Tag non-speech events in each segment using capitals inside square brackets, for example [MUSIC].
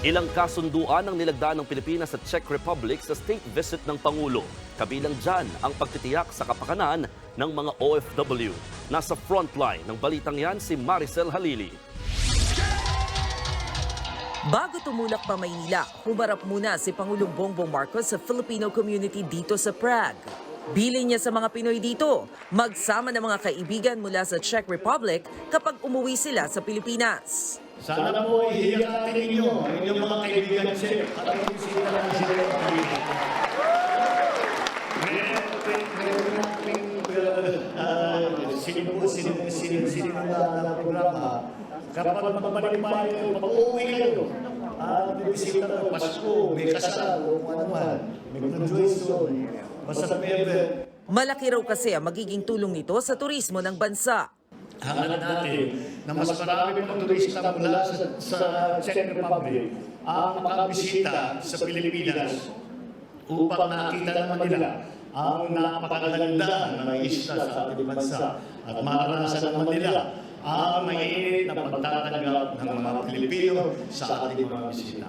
Ilang kasunduan ang nilagdaan ng Pilipinas sa Czech Republic sa state visit ng Pangulo. Kabilang dyan ang pagtitiyak sa kapakanan ng mga OFW. Nasa frontline ng balitang yan si Maricel Halili. Bago tumulak pa Maynila, humarap muna si Pangulong Bongbong Marcos sa Filipino community dito sa Prague. Bili niya sa mga Pinoy dito, magsama ng mga kaibigan mula sa Czech Republic kapag umuwi sila sa Pilipinas. Sana po ihiyakatin ninyo ang inyong mga kaibigan siya at ang sila lang sila ng sino, sino na na programa, kapag magpapalipayan kayo, pag-uwi kayo, at bisita ng Pasko, may kasal, o ano man, may graduation, basta may event, Malaki raw kasi ang magiging tulong nito sa turismo ng bansa. Hangat natin na mas marami pang turista mula sa, sa Czech Republic ang makabisita sa Pilipinas upang nakita naman nila ang napakaganda ng isla sa ating bansa at maranasan naman nila ang mainit na pagtatanggap ng mga Pilipino sa ating mga bisita.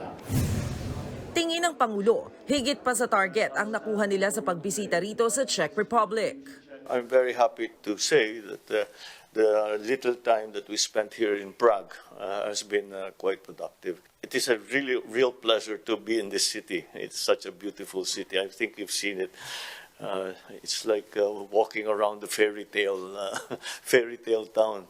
Tingin ng Pangulo, higit pa sa target ang nakuha nila sa pagbisita rito sa Czech Republic. I'm very happy to say that uh, the little time that we spent here in Prague uh, has been uh, quite productive. It is a really real pleasure to be in this city. It's such a beautiful city. I think you've seen it. Uh, it's like uh, walking around the fairy tale uh, [LAUGHS] fairy tale town.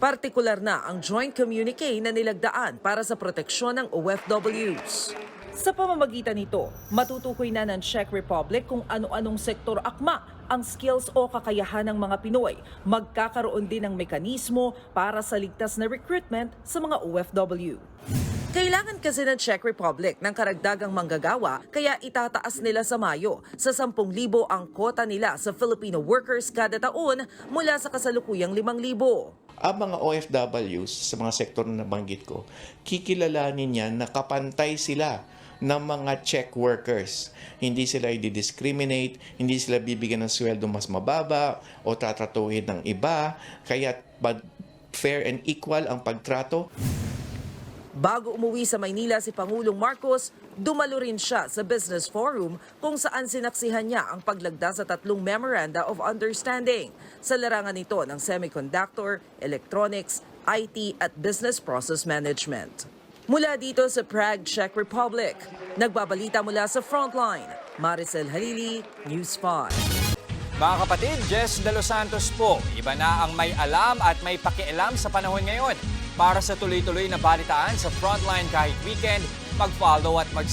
Partikular na ang joint communique na nilagdaan para sa proteksyon ng OFWs. Sa pamamagitan nito, matutukoy na ng Czech Republic kung ano-anong sektor akma ang skills o kakayahan ng mga Pinoy. Magkakaroon din ng mekanismo para sa ligtas na recruitment sa mga OFW. Kailangan kasi ng Czech Republic ng karagdagang manggagawa kaya itataas nila sa Mayo sa 10,000 ang kota nila sa Filipino workers kada taon mula sa kasalukuyang 5,000. ang mga OFWs sa mga sektor na nabanggit ko, kikilalanin yan na kapantay sila ng mga check workers. Hindi sila i-discriminate, hindi sila bibigyan ng sweldo mas mababa o tatratuhin ng iba, kaya fair and equal ang pagtrato. Bago umuwi sa Maynila si Pangulong Marcos, dumalo rin siya sa Business Forum kung saan sinaksihan niya ang paglagda sa tatlong Memoranda of Understanding sa larangan nito ng semiconductor, electronics, IT at business process management. Mula dito sa Prague, Czech Republic, nagbabalita mula sa Frontline, Maricel Halili, News 5. Mga kapatid, Jess De Los Santos po. Iba na ang may alam at may pakialam sa panahon ngayon. Para sa tuloy-tuloy na balitaan sa Frontline kahit weekend, mag-follow at mag